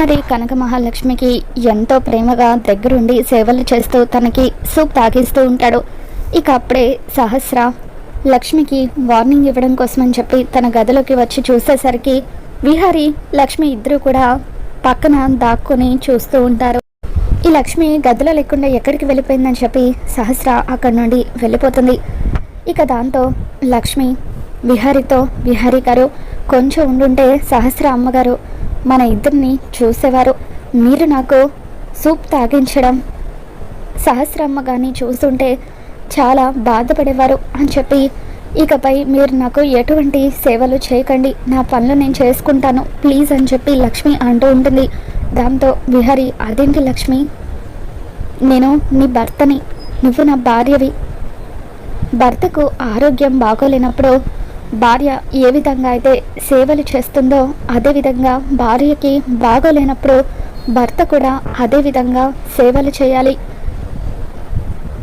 హరి కనక మహాలక్ష్మికి ఎంతో ప్రేమగా దగ్గరుండి సేవలు చేస్తూ తనకి సూప్ తాగిస్తూ ఉంటాడు. ఇక అప్పుడే సహస్ర లక్ష్మికి వార్నింగ్ ఇవ్వడం కోసమని చెప్పి తన గదిలోకి వచ్చి చూసేసరికి విహారి లక్ష్మి ఇద్దరు కూడా పక్కన దాక్కుని చూస్తూ ఉంటారు. ఈ లక్ష్మి గదిలో లేకుండా ఎక్కడికి వెళ్ళిపోయిందని చెప్పి సహస్ర అక్కడి నుండి వెళ్ళిపోతుంది. ఇక దాంతో లక్ష్మి విహారితో విహారి గారు కొంచెం ఉండుంటే సహస్ర అమ్మగారు మన ఇద్దరిని చూసేవారు. మీరు నాకు సూప్ తాగించడం సహస్రమ్మ కానీ చూస్తుంటే చాలా బాధపడేవారు అని చెప్పి ఇకపై మీరు నాకు ఎటువంటి సేవలు చేయకండి. నా పనులు నేను చేసుకుంటాను. ప్లీజ్ అని చెప్పి లక్ష్మి అంటూ ఉంటుంది. దాంతో విహరి అదేంటి లక్ష్మి? నేను నీ భర్తని. నువ్వు నా భార్యవి. భర్తకు ఆరోగ్యం బాగోలేనప్పుడు భార్య ఏ విధంగా అయితే సేవలు చేస్తుందో అదేవిధంగా భార్యకి బాగోలేనప్పుడు భర్త కూడా అదే విధంగా సేవలు చేయాలి.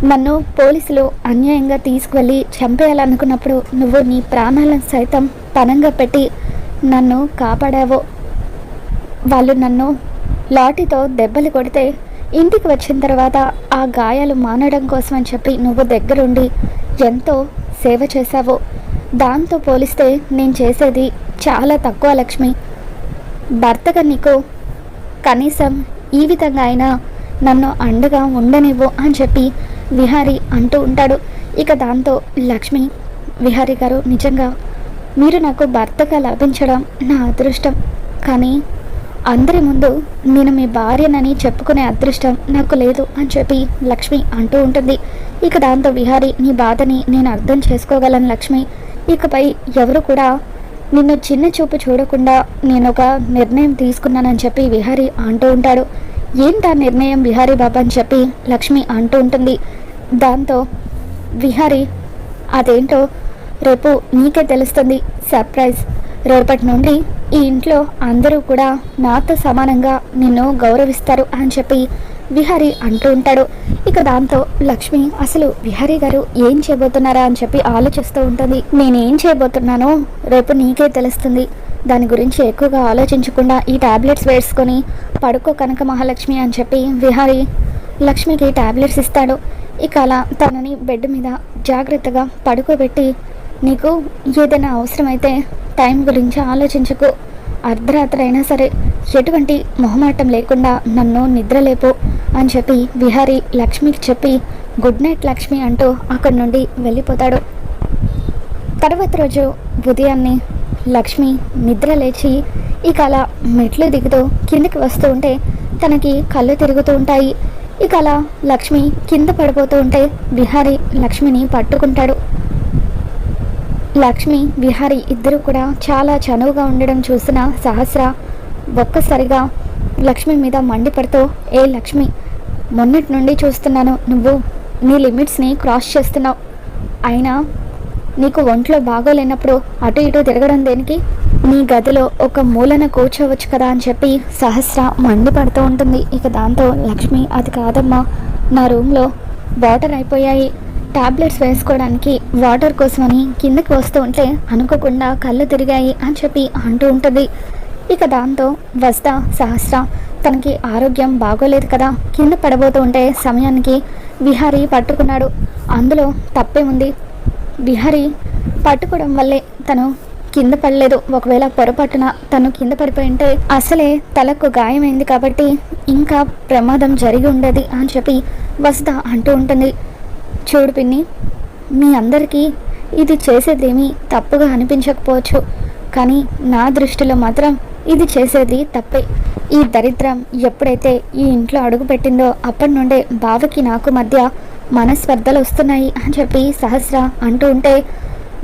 నన్ను పోలీసులు అన్యాయంగా తీసుకువెళ్ళి చంపేయాలనుకున్నప్పుడు నువ్వు నీ ప్రాణాలను సైతం పనంగా పెట్టి నన్ను కాపాడావు. వాళ్ళు నన్ను లాఠీతో దెబ్బలు కొడితే ఇంటికి వచ్చిన తర్వాత ఆ గాయాలు మానడం కోసం అని చెప్పి నువ్వు దగ్గరుండి ఎంతో సేవ చేశావు. దాంతో పోలిస్తే నేను చేసేది చాలా తక్కువ లక్ష్మి. భర్తగా నీకు కనీసం ఈ విధంగా అయినా నన్ను అండగా ఉండనివ్వు అని చెప్పి విహారి అంటూ ఉంటాడు. ఇక దాంతో లక్ష్మి విహారి గారు నిజంగా మీరు నాకు భర్తగా లభించడం నా అదృష్టం. కానీ అందరి ముందు నేను మీ భార్యనని చెప్పుకునే అదృష్టం నాకు లేదు అని చెప్పి లక్ష్మి అంటూ ఉంటుంది. ఇక దాంతో విహారి నీ బాధని నేను అర్థం చేసుకోగలను లక్ష్మి. ఇకపై ఎవరు కూడా నిన్ను చిన్న చూపు చూడకుండా నేను ఒక నిర్ణయం తీసుకున్నానని చెప్పి విహారి అంటూ ఉంటాడు. ఏంటా నిర్ణయం విహారీ బాబా అని చెప్పి లక్ష్మి అంటూ ఉంటుంది. దాంతో విహారి అదేంటో రేపు నీకే తెలుస్తుంది. సర్ప్రైజ్. రేపటి నుండి ఈ ఇంట్లో అందరూ కూడా నాతో సమానంగా నిన్ను గౌరవిస్తారు అని చెప్పి విహారి అంటూ ఉంటాడు. ఇక దాంతో లక్ష్మి అసలు విహారీ గారు ఏం చేయబోతున్నారా? అని చెప్పి ఆలోచిస్తూ ఉంటుంది. నేనేం చేయబోతున్నానో రేపు నీకే తెలుస్తుంది. దాని గురించి ఎక్కువగా ఆలోచించకుండా ఈ ట్యాబ్లెట్స్ వేసుకొని పడుకో కనక మహాలక్ష్మి అని చెప్పి విహారి లక్ష్మికి ట్యాబ్లెట్స్ ఇస్తాడు. ఇక అలా తనని బెడ్ మీద జాగ్రత్తగా పడుకోబెట్టి నీకు ఏదైనా అవసరమైతే టైం గురించి ఆలోచించకు. అర్ధరాత్రి అయినా సరే ఎటువంటి మొహమాటం లేకుండా నన్ను నిద్రలేపో అని చెప్పి విహారి లక్ష్మికి చెప్పి గుడ్ నైట్ లక్ష్మి అంటూ అక్కడి నుండి వెళ్ళిపోతాడు. తర్వాత రోజు ఉదయాన్నే లక్ష్మి నిద్ర లేచి ఇక అలా మెట్లు దిగుతూ కిందకి వస్తూ ఉంటే తనకి కళ్ళు తిరుగుతూ ఉంటాయి. ఇక అలా లక్ష్మి కింద పడిపోతూ ఉంటే విహారి లక్ష్మిని పట్టుకుంటాడు. లక్ష్మి విహారి ఇద్దరు కూడా చాలా చనువుగా ఉండడం చూసిన సహస్ర ఒక్కసారిగా లక్ష్మి మీద మండిపడుతూ ఏ లక్ష్మి మొన్నటి నుండి చూస్తున్నాను. నువ్వు నీ లిమిట్స్ని క్రాస్ చేస్తున్నావు. అయినా నీకు ఒంట్లో బాగోలేనప్పుడు అటు ఇటు తిరగడం దేనికి? నీ గదిలో ఒక మూలన కూర్చోవచ్చు కదా అని చెప్పి సహస్ర మండిపడుతూ ఉంటుంది. ఇక దాంతో లక్ష్మి అది కాదమ్మా. నా రూమ్లో వాటర్ అయిపోయాయి. టాబ్లెట్స్ వేసుకోవడానికి వాటర్ కోసమని కిందకి వస్తూ ఉంటే అనుకోకుండా కళ్ళు తిరిగాయి అని చెప్పి అంటూ ఉంటుంది. ఇక దాంతో వస్తా సహస్ర తనకి ఆరోగ్యం బాగోలేదు కదా కింద పడబోతూ ఉంటే సమయానికి విహారీ పట్టుకున్నాడు. అందులో తప్పే ఉంది. విహారీ పట్టుకోవడం వల్లే తను కింద పడలేదు. ఒకవేళ పొరపాటున తను కింద పడిపోయి ఉంటే అసలే తలకు గాయమైంది కాబట్టి ఇంకా ప్రమాదం జరిగి ఉండేది అని చెప్పి వసుధ అంటూ ఉంటుంది. చూడు పిన్ని మీ అందరికీ ఇది చేసేదేమీ తప్పుగా అనిపించకపోవచ్చు కానీ నా దృష్టిలో మాత్రం ఇది చేసేది తప్పే. ఈ దరిద్రం ఎప్పుడైతే ఈ ఇంట్లో అడుగుపెట్టిందో అప్పటి నుండే బావకి నాకు మధ్య మనస్పర్ధలు వస్తున్నాయి అని చెప్పి సహస్ర అంటూ ఉంటే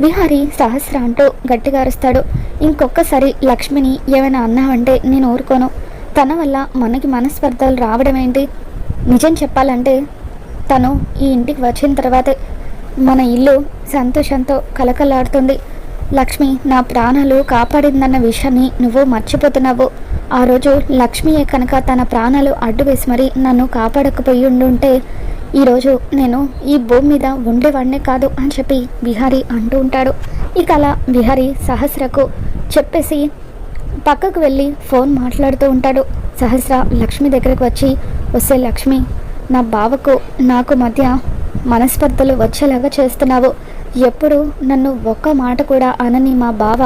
విహారి సహస్ర అంటూ గట్టిగా అరుస్తాడు. ఇంకొకసారి లక్ష్మిని ఏమైనా అన్నావంటే నేను ఊరుకోను. తన వల్ల మనకి మనస్పర్ధలు రావడం ఏంటి నిజం చెప్పాలంటే తను ఈ ఇంటికి వచ్చిన తర్వాతే మన ఇల్లు సంతోషంతో కలకలాడుతుంది. లక్ష్మి నా ప్రాణాలు కాపాడిందన్న విషయాన్ని నువ్వు మర్చిపోతున్నావు. ఆ రోజు లక్ష్మియే కనుక తన ప్రాణాలు అడ్డు వేసి మరి నన్ను కాపాడకపోయి ఉండుంటే ఈరోజు నేను ఈ భూమి మీద ఉండేవాడినే కాదు అని చెప్పి విహారి అంటూ ఉంటాడు. ఇక అలా విహారి సహస్రకు చెప్పేసి పక్కకు వెళ్ళి ఫోన్ మాట్లాడుతూ ఉంటాడు. సహస్ర లక్ష్మి దగ్గరకు వచ్చి వస్తే లక్ష్మి నా బావకు నాకు మధ్య మనస్పర్ధలు వచ్చేలాగా చేస్తున్నావు. ఎప్పుడు నన్ను ఒక్క మాట కూడా అనని మా బావ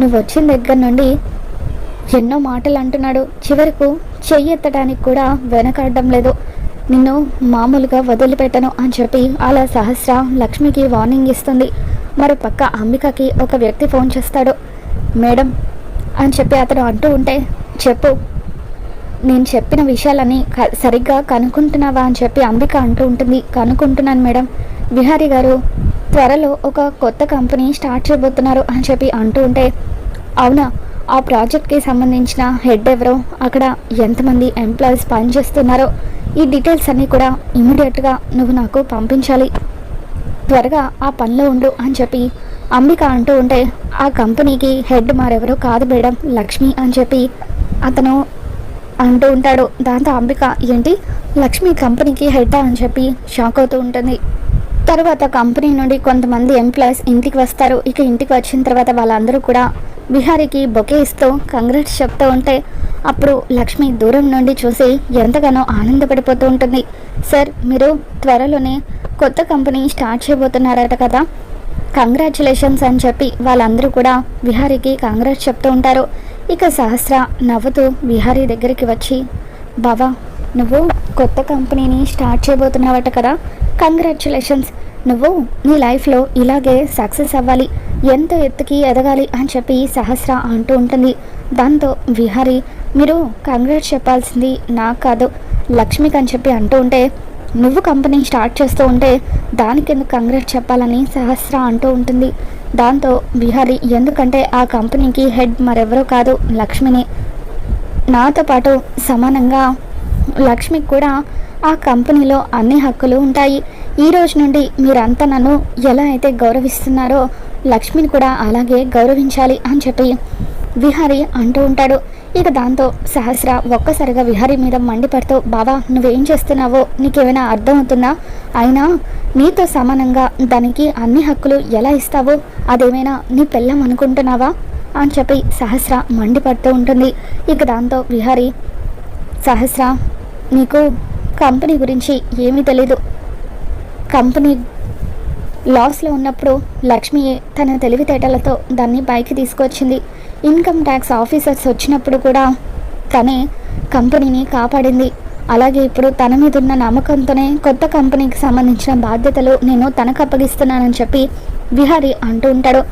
నువ్వు వచ్చిన దగ్గర నుండి ఎన్నో మాటలు అంటున్నాడు చివరకు చెయ్యి ఎత్తడానికి కూడా వెనకాడడం లేదు. నిన్ను మామూలుగా వదిలిపెట్టను అని చెప్పి అలా సహస్ర లక్ష్మికి వార్నింగ్ ఇస్తుంది. మరో పక్క అంబికకి ఒక వ్యక్తి ఫోన్ చేస్తాడు. మేడం అని చెప్పి అతను అంటూ ఉంటే చెప్పు. నేను చెప్పిన విషయాలని క- సరిగ్గా కనుక్కుంటున్నావా అని చెప్పి అంబిక అంటూ ఉంటుంది. కనుక్కుంటున్నాను మేడం. విహారీ గారు త్వరలో ఒక కొత్త కంపెనీ స్టార్ట్ చేయబోతున్నారు అని చెప్పి అంటూ ఉంటే అవునా? ఆ ప్రాజెక్ట్కి సంబంధించిన హెడ్ ఎవరో? అక్కడ ఎంతమంది ఎంప్లాయీస్ పనిచేస్తున్నారో? ఈ డీటెయిల్స్ అన్నీ కూడా ఇమీడియట్గా నువ్వు నాకు పంపించాలి. త్వరగా ఆ పనిలో ఉండు అని చెప్పి అంబిక అంటూ ఉంటే ఆ కంపెనీకి హెడ్ మరెవరో కాదు మేడం. లక్ష్మి అని చెప్పి అతను అంటూ ఉంటాడు. దాంతో అంబిక ఏంటి? లక్ష్మి కంపెనీకి హెడ్ అని చెప్పి షాక్ అవుతూ ఉంటుంది. తర్వాత కంపెనీ నుండి కొంతమంది ఎంప్లాయీస్ ఇంటికి వస్తారు. ఇక ఇంటికి వచ్చిన తర్వాత వాళ్ళందరూ కూడా బిహారీకి బొకే ఇస్తూ కంగ్రాట్స్ చెప్తూ ఉంటే అప్పుడు లక్ష్మి దూరం నుండి చూసి ఎంతగానో ఆనందపడిపోతూ ఉంటుంది. సార్ మీరు త్వరలోనే కొత్త కంపెనీ స్టార్ట్ చేయబోతున్నారట కదా. కంగ్రాచులేషన్స్ అని చెప్పి వాళ్ళందరూ కూడా విహారీకి కంగ్రాట్స్ చెప్తూ ఉంటారు. ఇక సహస్ర నవ్వుతూ విహారీ దగ్గరికి వచ్చి బావా నువ్వు కొత్త కంపెనీని స్టార్ట్ చేయబోతున్నావట కదా. కంగ్రాచులేషన్స్. నువ్వు నీ లైఫ్లో ఇలాగే సక్సెస్ అవ్వాలి. ఎంత ఎత్తుకి ఎదగాలి అని చెప్పి సహస్ర అంటూ ఉంటుంది. దాంతో విహారీ మీరు కంగ్రాట్స్ చెప్పాల్సింది నాకు కాదు. లక్ష్మికి అని చెప్పి అంటూ ఉంటే నువ్వు కంపెనీ స్టార్ట్ చేస్తూ ఉంటే దానికి ఎందుకు చెప్పాలని సహస్ర అంటూ ఉంటుంది. దాంతో బిహారీ ఎందుకంటే ఆ కంపెనీకి హెడ్ మరెవరో కాదు లక్ష్మిని. నాతో పాటు సమానంగా లక్ష్మికి కూడా ఆ కంపెనీలో అన్ని హక్కులు ఉంటాయి. ఈ రోజు నుండి మీరంతా నన్ను ఎలా అయితే గౌరవిస్తున్నారో లక్ష్మిని కూడా అలాగే గౌరవించాలి అని చెప్పి విహారీ అంటూ ఉంటాడు. ఇక దాంతో సహస్ర ఒక్కసారిగా విహారీ మీద మండిపడుతూ బావా నువ్వేం చేస్తున్నావో నీకేమైనా అర్థమవుతుందా? అయినా నీతో సమానంగా దానికి అన్ని హక్కులు ఎలా ఇస్తావో అదేమైనా నీ పెళ్ళం అనుకుంటున్నావా? అని చెప్పి సహస్ర మండిపడుతూ ఉంటుంది. ఇక దాంతో విహారీ సహస్ర నీకు కంపెనీ గురించి ఏమీ తెలీదు. కంపెనీ లాస్లో ఉన్నప్పుడు లక్ష్మి తన తెలివితేటలతో దాన్ని పైకి తీసుకొచ్చింది. ఇన్కమ్ ట్యాక్స్ ఆఫీసర్స్ వచ్చినప్పుడు కూడా తనే కంపెనీని కాపాడింది. అలాగే ఇప్పుడు తన మీద ఉన్న నమ్మకంతోనే కొత్త కంపెనీకి సంబంధించిన బాధ్యతలు నేను తనకు అప్పగిస్తున్నానని చెప్పి విహారీ అంటూ ఉంటాడు.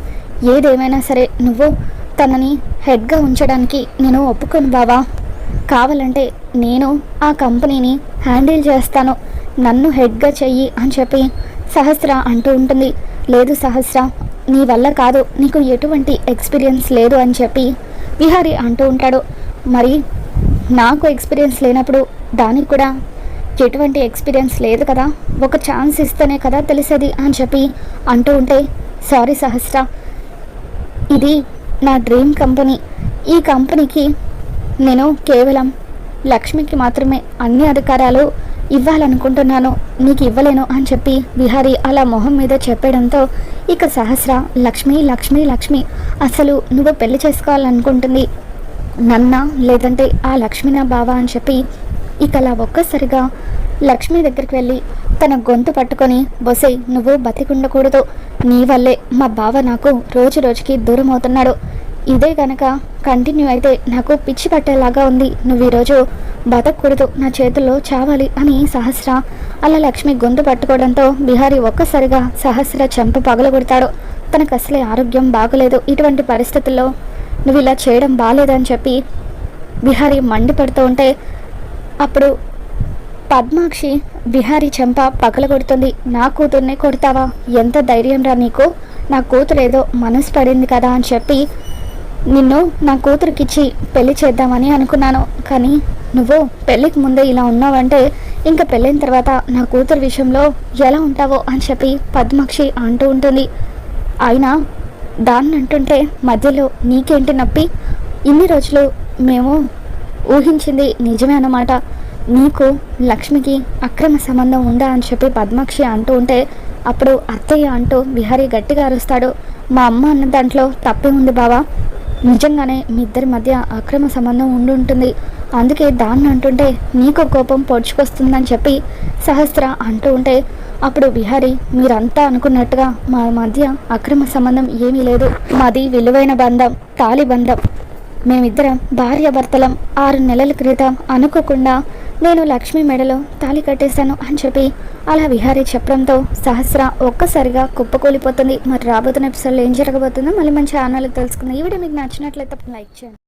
ఏదేమైనా సరే నువ్వు తనని హెడ్గా ఉంచడానికి నేను ఒప్పుకోను బావా. కావాలంటే నేను ఆ కంపెనీని హ్యాండిల్ చేస్తాను. నన్ను హెడ్గా చెయ్యి అని చెప్పి సహస్ర అంటూ ఉంటుంది. లేదు సహస్ర నీ వల్ల కాదు నీకు ఎటువంటి ఎక్స్పీరియన్స్ లేదు అని చెప్పి విహారి అంటూ ఉంటాడు. మరి నాకు ఎక్స్పీరియన్స్ లేనప్పుడు దానికి కూడా ఎటువంటి ఎక్స్పీరియన్స్ లేదు కదా? ఒక ఛాన్స్ ఇస్తేనే కదా తెలిసేది అని చెప్పి అంటూ ఉంటే సారీ సహస్ర ఇది నా డ్రీమ్ కంపెనీ ఈ కంపెనీకి నేను కేవలం లక్ష్మికి మాత్రమే అన్ని అధికారాలు ఇవ్వాలనుకుంటున్నాను నీకు ఇవ్వలేను అని చెప్పి విహారీ అలా మొహం మీద చెప్పడంతో ఇక సహస్ర లక్ష్మి లక్ష్మి లక్ష్మి అసలు నువ్వు పెళ్ళి చేసుకోవాలనుకుంటుంది నన్న లేదంటే ఆ లక్ష్మి నా బావ అని చెప్పి ఇక అలా ఒక్కసారిగా లక్ష్మి దగ్గరికి వెళ్ళి తన గొంతు పట్టుకొని బొసే నువ్వు బతికుండకూడదు. నీ వల్లే మా బావ నాకు రోజు రోజుకి దూరం అవుతున్నాడు. ఇదే గనక కంటిన్యూ అయితే నాకు పిచ్చి పట్టేలాగా ఉంది. నువ్వు ఈరోజు బతకూడదు నా చేతుల్లో చావాలి అని సహస్ర అలా లక్ష్మి గొంతు పట్టుకోవడంతో బిహారీ ఒక్కసారిగా సహస్ర చెంప పగలగొడతాడు. తనకు అసలే ఆరోగ్యం బాగలేదు. ఇటువంటి పరిస్థితుల్లో నువ్వు ఇలా చేయడం బాగాలేదని చెప్పి బిహారీ మండిపడుతూ ఉంటే అప్పుడు పద్మాక్షి బిహారీ చెంప పగలగొడుతుంది. నా కూతుర్నే కొడతావా? ఎంత ధైర్యం రా నీకు. నా కూతురు ఏదో మనసు పడింది కదా అని చెప్పి నిన్ను నా కూతురికిచ్చి పెళ్ళి చేద్దామని అనుకున్నాను. కానీ నువ్వు పెళ్ళికి ముందే ఇలా ఉన్నావంటే ఇంకా పెళ్ళైన తర్వాత నా కూతురు విషయంలో ఎలా ఉంటావో అని చెప్పి పద్మాక్షి అంటూ ఉంటుంది. అయినా దాన్ని అంటుంటే మధ్యలో నీకేంటి నప్పి? ఇన్ని రోజులు మేము ఊహించింది నిజమే అన్నమాట. నీకు లక్ష్మికి అక్రమ సంబంధం ఉందా అని చెప్పి పద్మాక్షి అంటూ ఉంటే అప్పుడు అత్తయ్య అంటూ విహారీ గట్టిగా అరుస్తాడు. మా అమ్మ అన్న దాంట్లో తప్పే ఉంది బావా. నిజంగానే మీ ఇద్దరి మధ్య అక్రమ సంబంధం ఉండి ఉంటుంది అందుకే దాన్ని అంటుంటే నీకు కోపం పొడుచుకొస్తుందని చెప్పి సహస్ర అంటూ ఉంటే అప్పుడు విహారి మీరంతా అనుకున్నట్టుగా మా మధ్య అక్రమ సంబంధం ఏమీ లేదు. మాది విలువైన బంధం తాలి బంధం. మేమిద్దరం భార్యాభర్తలం. ఆరు నెలల క్రితం అనుకోకుండా నేను లక్ష్మి మెడలో తాళి కట్టేశాను అని చెప్పి అలా విహారీ చెప్పడంతో సహస్ర ఒక్కసారిగా కుప్పకూలిపోతుంది. మరి రాబోతున్న ఎపిసోడ్లో ఏం జరగబోతుందో మళ్ళీ మంచి ఆనాలు తెలుసుకుందాం. ఈ వీడియో మీకు నచ్చినట్లయితే లైక్ చేయండి.